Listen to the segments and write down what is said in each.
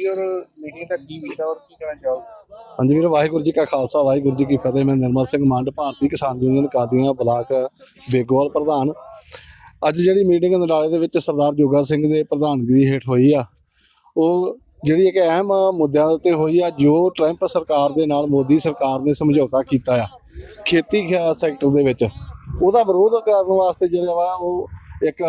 ਹੋਈ ਔਰ ਮੀਟਿੰਗ ਦਾ ਕੀ ਵਿਸ਼ਾ ਔਰ ਕੀ ਕਹਿਣਾ ਚਾਹੋਗੇ? ਹਾਂਜੀ ਵੀਰ, ਵਾਹਿਗੁਰੂ ਜੀ ਕਾ ਖਾਲਸਾ, ਵਾਹਿਗੁਰੂ ਜੀ ਕੀ ਫਤਿਹ। ਮੈਂ ਨਿਰਮਲ ਸਿੰਘ ਮੰਡ, ਭਾਰਤੀ ਕਿਸਾਨ ਯੂਨੀਅਨ ਕਾਦੀਆਂ ਬਲਾਕ ਬੇਗੋਵਾਲ ਪ੍ਰਧਾਨ। ਅੱਜ ਜਿਹੜੀ ਮੀਟਿੰਗ ਨਡਾਲੇ ਦੇ ਵਿੱਚ ਸਰਦਾਰ ਜੋਗਾ ਸਿੰਘ ਦੇ ਪ੍ਰਧਾਨਗੀ ਹੇਠ ਹੋਈ ਆ, ਉਹ ਜਿਹੜੀ ਇੱਕ ਅਹਿਮ ਮੁੱਦਿਆਂ ਉੱਤੇ ਹੋਈ ਆ, ਜੋ ਟਰੰਪ ਸਰਕਾਰ ਦੇ ਨਾਲ ਮੋਦੀ ਸਰਕਾਰ ਨੇ ਸਮਝੌਤਾ ਕੀਤਾ ਆ, ਖੇਤੀ ਸੈਕਟਰ ਦੇ ਵਿੱਚ। ਉਹਦਾ ਵਿਰੋਧ ਕਰਨ ਵਾਸਤੇ ਜਿਹੜਾ ਵਾ, ਉਹ ਇੱਕ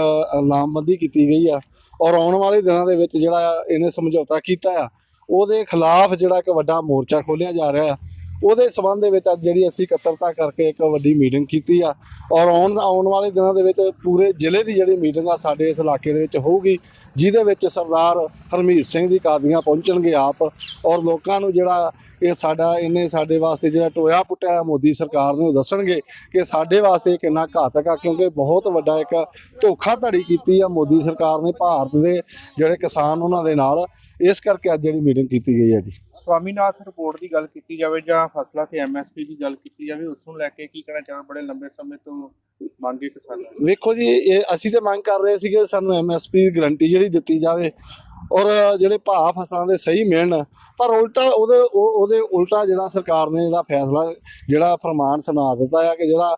ਲਾਮਬੰਦੀ ਕੀਤੀ ਗਈ ਆ। ਔਰ ਆਉਣ ਵਾਲੇ ਦਿਨਾਂ ਦੇ ਵਿੱਚ ਜਿਹੜਾ ਇਹਨੇ ਸਮਝੌਤਾ ਕੀਤਾ ਆ, ਉਹਦੇ ਖਿਲਾਫ ਜਿਹੜਾ ਇੱਕ ਵੱਡਾ ਮੋਰਚਾ ਖੋਲ੍ਹਿਆ ਜਾ ਰਿਹਾ ਆ। ਉਹਦੇ ਸਬੰਧ ਦੇ ਵਿੱਚ ਅੱਜ ਜਿਹੜੀ ਅਸੀਂ ਇਕੱਤਰਤਾ ਕਰਕੇ ਇੱਕ ਵੱਡੀ ਮੀਟਿੰਗ ਕੀਤੀ ਆ। ਔਰ ਆਉਣ ਆਉਣ ਵਾਲੇ ਦਿਨਾਂ ਦੇ ਵਿੱਚ ਪੂਰੇ ਜ਼ਿਲ੍ਹੇ ਦੀ ਜਿਹੜੀ ਮੀਟਿੰਗ ਆ ਸਾਡੇ ਇਸ ਇਲਾਕੇ ਦੇ ਵਿੱਚ ਹੋਊਗੀ, ਜਿਹਦੇ ਵਿੱਚ ਸਰਦਾਰ ਹਰਮੀਤ ਸਿੰਘ ਦੀ ਕਾਦੀਆਂ ਪਹੁੰਚਣਗੇ ਆਪ। ਔਰ ਲੋਕਾਂ ਨੂੰ ਜਿਹੜਾ ਇਹ ਸਾਡਾ ਇਹਨੇ ਸਾਡੇ ਵਾਸਤੇ ਜਿਹੜਾ ਟੋਇਆ ਪੁੱਟਿਆ ਮੋਦੀ ਸਰਕਾਰ ਨੂੰ ਦੱਸਣਗੇ ਕਿ ਸਾਡੇ ਵਾਸਤੇ ਕਿੰਨਾ ਘਾਤਕ ਆ ਕਿਉਂਕਿ ਬਹੁਤ ਵੱਡਾ ਇੱਕ ਧੋਖਾਧੜੀ ਕੀਤੀ ਆ ਮੋਦੀ ਸਰਕਾਰ ਨੇ ਭਾਰਤ ਦੇ ਜਿਹੜੇ ਕਿਸਾਨ ਉਹਨਾਂ ਦੇ ਨਾਲ। ਇਸ ਕਰਕੇ ਅੱਜ ਜਿਹੜੀ ਮੀਟਿੰਗ ਕੀਤੀ ਗਈ ਹੈ ਜੀ। ਸਵਾਮੀਨਾਥਨ ਰਿਪੋਰਟ ਦੀ ਗੱਲ ਕੀਤੀ ਜਾਵੇ ਜਾਂ ਫਸਲਾਂ ਤੇ ਐਮਐਸਪੀ ਦੀ ਗੱਲ ਕੀਤੀ ਜਾਵੇ ਉਸ ਨੂੰ ਲੈ ਕੇ ਕੀ ਕਹਿਣਾ ਚਾਹੁੰਦੇ ਬੜੇ ਲੰਬੇ ਸਮੇਂ ਤੋਂ ਮੰਗੇ ਕਿਸਾਨਾਂ ਵੇਖੋ ਜੀ ਅਸੀਂ ਤੇ ਮੰਗ ਕਰ ਰਹੇ ਸੀਗੇ ਸਾਨੂੰ ਐਮਐਸਪੀ ਗਰੰਟੀ ਜਿਹੜੀ ਦਿੱਤੀ ਜਾਵੇ ਔਰ ਜਿਹੜੇ ਭਾਅ ਫਸਲਾਂ ਦੇ ਸਹੀ ਮਿਲਣ ਪਰ ਉਲਟਾ ਉਹਦੇ ਉਹਦੇ ਉਲਟਾ ਜਿਹੜਾ ਸਰਕਾਰ ਨੇ ਜਿਹੜਾ ਫੈਸਲਾ, ਜਿਹੜਾ ਫਰਮਾਨ ਸੁਣਾ ਦਿੱਤਾ ਆ ਕਿ ਜਿਹੜਾ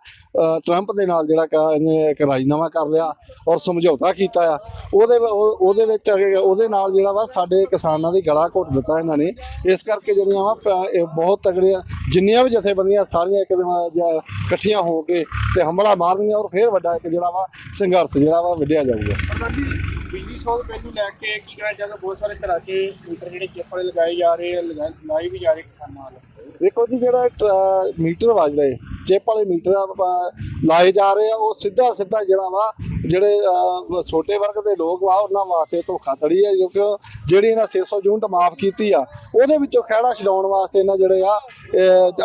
ਟਰੰਪ ਦੇ ਨਾਲ ਜਿਹੜਾ ਕ- ਇਹਨੇ ਇੱਕ ਰਾਜੀਨਾਮਾ ਕਰ ਲਿਆ ਔਰ ਸਮਝੌਤਾ ਕੀਤਾ ਆ, ਉਹਦੇ, ਉਹ- ਉਹਦੇ ਵਿੱਚ ਉਹਦੇ ਨਾਲ ਜਿਹੜਾ ਵਾ ਸਾਡੇ ਕਿਸਾਨਾਂ ਦੀ ਗਲਾ ਘੁੱਟ ਦਿੱਤਾ ਇਹਨਾਂ ਨੇ। ਇਸ ਕਰਕੇ ਜਿਹੜੀਆਂ ਵਾ ਇਹ ਬਹੁਤ ਤਗੜੀਆਂ ਜਿੰਨੀਆਂ ਵੀ ਜਥੇਬੰਦੀਆਂ ਸਾਰੀਆਂ ਇੱਕ ਦਿਨ ਇਕੱਠੀਆਂ ਹੋ ਕੇ ਤੇ ਹਮਲਾ ਮਾਰਨਗੀਆਂ ਔਰ ਫਿਰ ਵੱਡਾ ਇੱਕ ਜਿਹੜਾ ਵਾ ਸੰਘਰਸ਼ ਜਿਹੜਾ ਵਾ ਵਿੱਢਿਆ ਜਾਊਗਾ। ਸੋਧ ਬਿੱਲ ਨੂੰ ਲੈ ਕੇ ਕੀ ਕਹਿਣਾ ਚਾਹੁੰਦਾ ਬਹੁਤ ਸਾਰੇ ਘਰਾਂ 'ਚ ਮੀਟਰ ਜਿਹੜੇ ਚਿੱਪ ਵਾਲੇ ਲਗਾਏ ਜਾ ਰਹੇ ਆ ਲਗਾ- ਲਾਏ ਵੀ ਜਾ ਰਹੇ ਕਿਸਾਨਾਂ ਵੱਲ। ਦੇਖੋ ਜੀ ਜਿਹੜਾ ਟ- ਮੀਟਰ ਵੱਜ ਰਹੇ ਚਿੱਪ ਵਾਲੇ ਮੀਟਰ ਆ, ਲਾਏ ਜਾ ਰਹੇ ਆ ਉਹ ਸਿੱਧਾ ਸਿੱਧਾ ਜਿਹੜਾ ਵਾ ਜਿਹੜੇ ਅਹ, ਛੋਟੇ ਵਰਗ ਦੇ ਲੋਕ ਵਾ ਉਹਨਾਂ ਵਾਸਤੇ ਧੋਖਾਧੜੀ ਹੈ ਕਿਉਂਕਿ ਜਿਹੜੀ ਇਹਨਾਂ 600 ਯੂਨਿਟ ਮਾਫ ਕੀਤੀ ਆ ਉਹਦੇ ਵਿੱਚੋਂ ਖਹਿੜਾ ਛਡਾਉਣ ਵਾਸਤੇ ਇਹਨਾਂ ਜਿਹੜੇ ਆ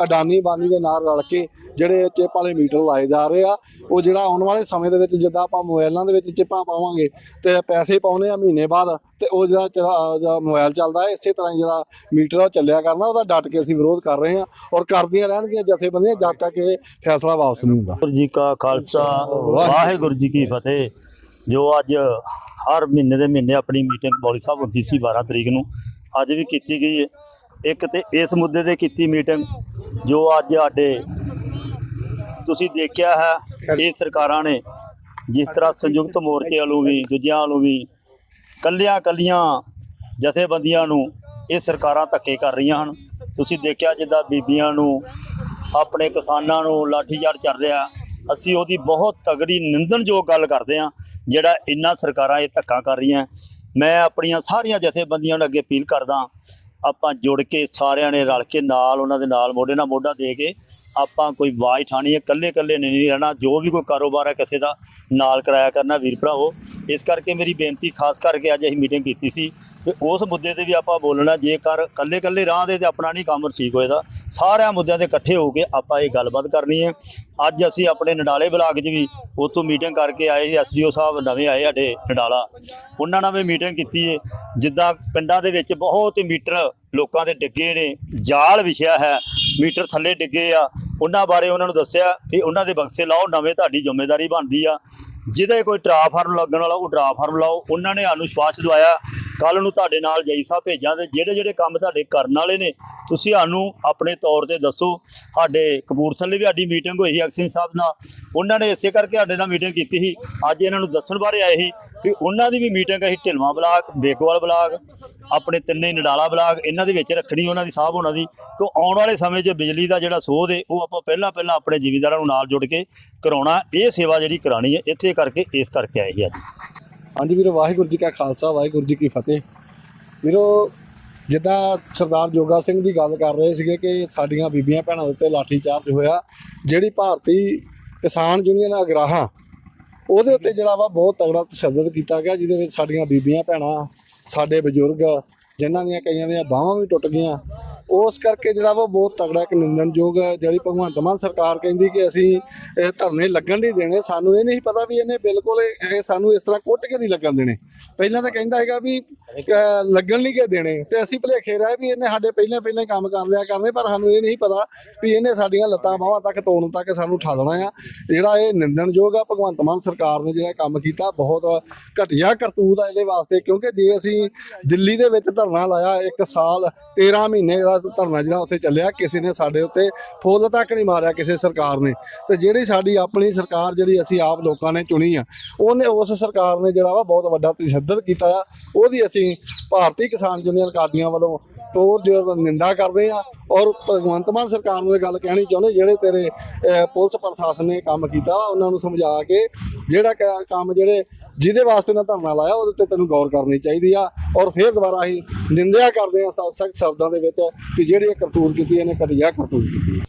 ਅਡਾਨੀ ਬਾਨੀ ਦੇ ਨਾਲ ਰਲ ਕੇ ਜਿਹੜੇ ਚਿੱਪ ਵਾਲੇ ਮੀਟਰ ਲਾਏ ਜਾ ਰਹੇ ਆ ਉਹ ਜਿਹੜਾ ਆਉਣ ਵਾਲੇ ਸਮੇਂ ਦੇ ਵਿੱਚ ਜਿੱਦਾਂ ਆਪਾਂ ਮੋਬਾਈਲਾਂ ਦੇ ਵਿੱਚ ਚਿੱਪਾਂ ਪਾਵਾਂਗੇ ਤੇ ਪੈਸੇ ਪਾਉਣੇ ਆ ਮਹੀਨੇ ਬਾਅਦ ਤੇ ਉਹ ਜਿਹੜਾ ਮੋਬਾਈਲ ਚੱਲਦਾ ਹੈ ਇਸੇ ਤਰ੍ਹਾਂ ਜਿਹੜਾ ਮੀਟਰ ਉਹ ਚੱਲਿਆ ਕਰਨਾ ਉਹਦਾ ਡਟ ਕੇ ਅਸੀਂ ਵਿਰੋਧ ਕਰ ਰਹੇ ਹਾਂ ਔਰ ਕਰਦੀਆਂ ਰਹਿਣਗੀਆਂ ਜਥੇਬੰਦੀਆਂ ਜਦ ਤੱਕ ਇਹ ਫੈਸਲਾ ਵਾਪਸ ਨਹੀਂ ਹੁੰਦਾ। ਜੀ ਕਾ ਖਾਲਸਾ ਵਾਹਿਗੁਰੂ ਜੀ ਕੀ ਫਤਿਹ। ਜੋ ਅੱਜ ਹਰ ਮਹੀਨੇ ਦੇ ਮਹੀਨੇ ਆਪਣੀ ਮੀਟਿੰਗ ਬੌਲੀ ਸਾਹਿਬ ਹੁੰਦੀ ਸੀ 12 ਤਰੀਕ ਨੂੰ। ਅੱਜ ਵੀ ਕੀਤੀ ਗਈ ਹੈ ਇੱਕ ਤੇ ਇਸ ਮੁੱਦੇ ਤੇ ਕੀਤੀ ਮੀਟਿੰਗ ਜੋ ਅੱਜ ਸਾਡੇ ਤੁਸੀਂ ਦੇਖਿਆ ਹੈ, ਇਹ ਸਰਕਾਰਾਂ ਨੇ ਜਿਸ ਤਰ੍ਹਾਂ ਸੰਯੁਕਤ ਮੋਰਚੇ ਵੱਲੋਂ ਵੀ, ਦੂਜਿਆਂ ਵੱਲੋਂ ਵੀ ਕੱਲਿਆਂ ਕੱਲੀਆਂ ਜਥੇਬੰਦੀਆਂ ਨੂੰ ਇਹ ਸਰਕਾਰਾਂ ਧੱਕੇ ਕਰ ਰਹੀਆਂ ਹਨ। ਤੁਸੀਂ ਦੇਖਿਆ ਜਿੱਦਾਂ ਬੀਬੀਆਂ ਨੂੰ, ਆਪਣੇ ਕਿਸਾਨਾਂ ਨੂੰ ਲਾਠੀਚਾਰ ਚੱਲ ਰਿਹਾ। ਅਸੀਂ ਉਹਦੀ ਬਹੁਤ ਤਗੜੀ, ਨਿੰਦਣਯੋਗ ਗੱਲ ਕਰਦੇ ਹਾਂ। ਜਿਹੜਾ ਇੰਨਾ ਸਰਕਾਰਾਂ ਇਹ ਧੱਕਾ ਕਰ ਰਹੀਆਂ, ਮੈਂ ਆਪਣੀਆਂ ਸਾਰੀਆਂ ਜਥੇਬੰਦੀਆਂ ਨੂੰ ਅੱਗੇ ਅਪੀਲ ਕਰਦਾ ਆਪਾਂ ਜੁੜ ਕੇ ਸਾਰਿਆਂ ਨੇ ਰਲ ਕੇ ਨਾਲ ਉਹਨਾਂ ਦੇ ਨਾਲ ਮੋਢੇ ਨਾਲ ਮੋਢਾ ਦੇ ਕੇ ਆਪਾਂ ਕੋਈ ਆਵਾਜ਼ ਠਾਣੀ ਹੈ ਕੱਲੇ ਕੱਲੇ ਨਹੀਂ ਰਹਿਣਾ, ਜੋ ਵੀ ਕੋਈ ਕਾਰੋਬਾਰ ਹੈ ਕਿਸੇ ਦਾ ਨਾਲ ਕਰਾਇਆ ਕਰਨਾ, ਵੀਰ ਭਰਾਵੋ। ਇਸ ਕਰਕੇ ਮੇਰੀ ਬੇਨਤੀ, ਖਾਸ ਕਰਕੇ ਅੱਜ ਅਸੀਂ ਮੀਟਿੰਗ ਕੀਤੀ ਸੀ ਕਿ ਉਸ ਮੁੱਦੇ ਤੇ ਵੀ ਆਪਾਂ ਬੋਲਣਾ, ਜੇਕਰ ਕੱਲੇ ਕੱਲੇ ਰਾਹ ਦੇ ਤੇ ਆਪਣਾ ਨਹੀਂ ਕੰਮ ਠੀਕ ਹੋਏਗਾ ਸਾਰਿਆਂ ਮੁੱਦਿਆਂ ਤੇ ਇਕੱਠੇ ਹੋ ਕੇ ਆਪਾਂ ਇਹ ਗੱਲਬਾਤ ਕਰਨੀ ਹੈ। ਅੱਜ ਅਸੀਂ ਆਪਣੇ ਨਡਾਲੇ ਬਲਾਕ 'ਚ ਵੀ ਉੱਥੋਂ ਮੀਟਿੰਗ ਕਰਕੇ ਆਏ ਸੀ ਐਸਡੀਓ ਸਾਹਿਬ ਨਵੇਂ ਆਏ ਸਾਡੇ ਨਡਾਲਾ। ਉਹਨਾਂ ਨਾਲ ਵੀ ਮੀਟਿੰਗ ਕੀਤੀ ਹੈ ਜਿੱਦਾਂ ਪਿੰਡਾਂ ਦੇ ਵਿੱਚ ਬਹੁਤ ਮੀਟਰ ਲੋਕਾਂ ਦੇ ਡਿੱਗੇ ਨੇ, ਜਾਲ ਵਿਛਿਆ ਹੈ, ਮੀਟਰ ਥੱਲੇ ਡਿੱਗੇ ਆ। ਉਹਨਾਂ ਬਾਰੇ ਉਹਨਾਂ ਨੂੰ ਦੱਸਿਆ ਕਿ ਉਹਨਾਂ ਦੇ ਬਕਸੇ ਲਾਓ, ਨਵੇਂ ਤੁਹਾਡੀ ਜ਼ਿੰਮੇਵਾਰੀ ਬਣਦੀ ਆ। ਜਿਹਦੇ ਕੋਈ ਟਰਾਫਾਰਮ ਲੱਗਣ ਵਾਲਾ, ਉਹ ਟਰਾਫਾਰਮ ਲਾਓ। ਉਹਨਾਂ ਨੇ ਸਾਨੂੰ ਵਿਸ਼ਵਾਸ ਦਵਾਇਆ ਕੱਲ ਨੂੰ ਤੁਹਾਡੇ ਨਾਲ ਜਈ ਸਾਹਿਬ ਭੇਜਾਂਗੇ। ਜਿਹੜੇ ਜਿਹੜੇ ਕੰਮ ਤੁਹਾਡੇ ਕਰਨ ਵਾਲੇ ਨੇ, ਤੁਸੀਂ ਸਾਨੂੰ ਆਪਣੇ ਤੌਰ ਤੇ ਦੱਸੋ। ਸਾਡੇ ਕਪੂਰਥਲੇ ਵੀ ਸਾਡੀ ਮੀਟਿੰਗ ਹੋਈ ਸੀ ਐਕਸਿੰਗ ਸਾਹਿਬ ਨਾਲ। ਉਹਨਾਂ ਨੇ ਇਸੇ ਕਰਕੇ ਸਾਡੇ ਨਾਲ ਮੀਟਿੰਗ ਕੀਤੀ ਸੀ। ਅੱਜ ਇਹਨਾਂ ਨੂੰ ਦੱਸਣ ਬਾਰੇ ਆਏ ਸੀ ਵੀ ਉਹਨਾਂ ਦੀ ਵੀ ਮੀਟਿੰਗ ਅਸੀਂ ਢਿਲਵਾਂ ਬਲਾਕ ਬੇਕਵਾਲ ਬਲਾਕ, ਆਪਣੇ ਤਿੰਨੇ ਨਡਾਲਾ ਬਲਾਕ, ਇਹਨਾਂ ਦੇ ਵਿੱਚ ਰੱਖਣੀ ਉਹਨਾਂ ਦੀ ਸਾਹਿਬ ਉਹਨਾਂ ਦੀ। ਕਿ ਆਉਣ ਵਾਲੇ ਸਮੇਂ 'ਚ ਬਿਜਲੀ ਦਾ ਜਿਹੜਾ ਸੋਧ ਹੈ ਉਹ ਆਪਾਂ ਪਹਿਲਾਂ ਪਹਿਲਾਂ ਆਪਣੇ ਜ਼ਿਮੀਂਦਾਰਾਂ ਨੂੰ ਨਾਲ ਜੁੜ ਕੇ ਕਰਾਉਣਾ। ਇਹ ਸੇਵਾ ਜਿਹੜੀ ਕਰਾਣੀ ਹੈ, ਇੱਥੇ ਕਰਕੇ, ਇਸ ਕਰਕੇ ਆਏ ਸੀ ਅੱਜ। ਹਾਂਜੀ ਵੀਰੋ, ਵਾਹਿਗੁਰੂ ਜੀ ਕਾ ਖਾਲਸਾ, ਵਾਹਿਗੁਰੂ ਜੀ ਕੀ ਫਤਿਹ। ਵੀਰੋ, ਜਿੱਦਾਂ ਸਰਦਾਰ ਜੋਗਾ ਸਿੰਘ ਦੀ ਗੱਲ ਕਰ ਰਹੇ ਸੀਗੇ ਕਿ ਸਾਡੀਆਂ ਬੀਬੀਆਂ ਭੈਣਾਂ ਦੇ ਉੱਤੇ ਲਾਠੀ ਚਾਰਜ ਹੋਇਆ, ਜਿਹੜੀ ਭਾਰਤੀ ਕਿਸਾਨ ਯੂਨੀਅਨ ਅਗਰਾਹਾਂ, ਉਹਦੇ ਉੱਤੇ ਜਿਹੜਾ ਵਾ ਬਹੁਤ ਤਗੜਾ ਤਸ਼ੱਦਦ ਕੀਤਾ ਗਿਆ, ਜਿਹਦੇ ਵਿੱਚ ਸਾਡੀਆਂ ਬੀਬੀਆਂ ਭੈਣਾਂ, ਸਾਡੇ ਬਜ਼ੁਰਗ, ਜਿਨ੍ਹਾਂ ਦੀਆਂ ਕਈਆਂ ਦੀਆਂ ਬਾਹਾਂ ਵੀ ਟੁੱਟ ਗਈਆਂ। ਉਸ ਕਰਕੇ ਜਿਹੜਾ ਵਾ ਬਹੁਤ ਤਗੜਾ ਇੱਕ ਨਿੰਦਣਯੋਗ ਹੈ, ਜਿਹੜੀ ਭਗਵੰਤ ਮਾਨ ਸਰਕਾਰ ਕਹਿੰਦੀ ਕਿ ਅਸੀਂ ਇਹ ਧਰਨੇ ਲੱਗਣ ਨਹੀਂ ਦੇਣੇ। ਸਾਨੂੰ ਇਹ ਨਹੀਂ ਪਤਾ ਵੀ ਇਹਨੇ ਬਿਲਕੁਲ ਇਹ ਸਾਨੂੰ ਇਸ ਤਰ੍ਹਾਂ ਕੁੱਟ ਕੇ ਨਹੀਂ ਲੱਗਣ ਦੇਣੇ। ਪਹਿਲਾਂ ਤਾਂ ਕਹਿੰਦਾ ਹੈਗਾ ਵੀ ਅਹ ਲੱਗਣ ਨਹੀਂ ਕੇ ਦੇਣੇ। ਤੇ ਅਸੀਂ ਭੁਲੇਖੇ ਰਹੇ ਵੀ ਇਹਨੇ ਸਾਡੇ ਪਹਿਲਾਂ ਪਹਿਲਾਂ ਹੀ ਕੰਮ ਕਰ ਲਿਆ ਕਰਨੇ, ਪਰ ਸਾਨੂੰ ਇਹ ਨਹੀਂ ਪਤਾ ਵੀ ਇਹਨੇ ਸਾਡੀਆਂ ਲੱਤਾਂ ਬਾਹਾਂ ਤੱਕ ਤੋੜਨ ਤੱਕ ਸਾਨੂੰ ਉਠਾ ਦੇਣਾ ਆ। ਜਿਹੜਾ ਇਹ ਨਿੰਦਣਯੋਗ ਆ, ਭਗਵੰਤ ਮਾਨ ਸਰਕਾਰ ਨੇ ਜਿਹੜਾ ਕੰਮ ਕੀਤਾ, ਬਹੁਤ ਘਟੀਆ ਕਰਤੂਤ ਆ ਇਹਦੇ ਵਾਸਤੇ, ਕਿਉਂਕਿ ਜੇ ਅਸੀਂ ਦਿੱਲੀ ਦੇ ਵਿੱਚ ਧਰਨਾ ਲਾਇਆ, ਇੱਕ ਸਾਲ 13 ਮਹੀਨੇ ਜਿਹੜਾ ਧਰਨਾ ਜਿਹੜਾ ਉੱਥੇ ਚੱਲਿਆ, ਕਿਸੇ ਨੇ ਸਾਡੇ ਉੱਤੇ ਫੁੱਲ ਤੱਕ ਨਹੀਂ ਮਾਰਿਆ ਕਿਸੇ ਸਰਕਾਰ ਨੇ। ਤੇ ਜਿਹੜੀ ਸਾਡੀ ਆਪਣੀ ਸਰਕਾਰ ਜਿਹੜੀ ਅਸੀਂ ਆਪ ਲੋਕਾਂ ਨੇ ਚੁਣੀ ਆ, ਉਹਨੇ ਉਸ ਸਰਕਾਰ ਨੇ ਜਿਹੜਾ ਵਾ ਬਹੁਤ ਵੱਡਾ ਤਸ਼ੱਦਦ ਕੀਤਾ ਆ, ਉਹਦੀ ਅਸੀਂ ਭਾਰਤੀ ਕਿਸਾਨ ਯੂਨੀਅਨ ਕਾਦੀਆਂ ਵੱਲੋਂ ਤੋਰ ਜੋ ਨਿੰਦਾ ਕਰਦੇ ਆ ਔਰ ਭਗਵੰਤ ਮਾਨ ਸਰਕਾਰ ਨੂੰ ਇਹ ਗੱਲ ਕਹਿਣੀ ਚਾਹੁੰਦੇ, ਜਿਹੜੇ ਤੇਰੇ ਪੁਲਿਸ ਪ੍ਰਸ਼ਾਸਨ ਨੇ ਕੰਮ ਕੀਤਾ, ਉਹਨਾਂ ਨੂੰ ਸਮਝਾ ਕੇ ਜਿਹੜਾ ਕ- ਕੰਮ ਜਿਹੜੇ ਜਿਹਦੇ ਵਾਸਤੇ ਨਾ ਧਰਨਾ ਲਾਇਆ, ਉਹਦੇ ਤੇ ਤੈਨੂੰ ਗੌਰ ਕਰਨੀ ਚਾਹੀਦੀ ਆ ਔਰ ਫਿਰ ਦੁਬਾਰਾ ਅਸੀਂ ਨਿੰਦਿਆ ਕਰਦੇ ਆ ਸਖਤ ਸ਼ਬਦਾਂ ਦੇ ਵਿੱਚ ਕਿ ਜਿਹੜੀ ਇਹ ਕਰਤੂਤ ਕੀਤੀ, ਇਹਨੇ ਘਟੀਆ ਕਰਤੂਤ ਕੀਤੀ।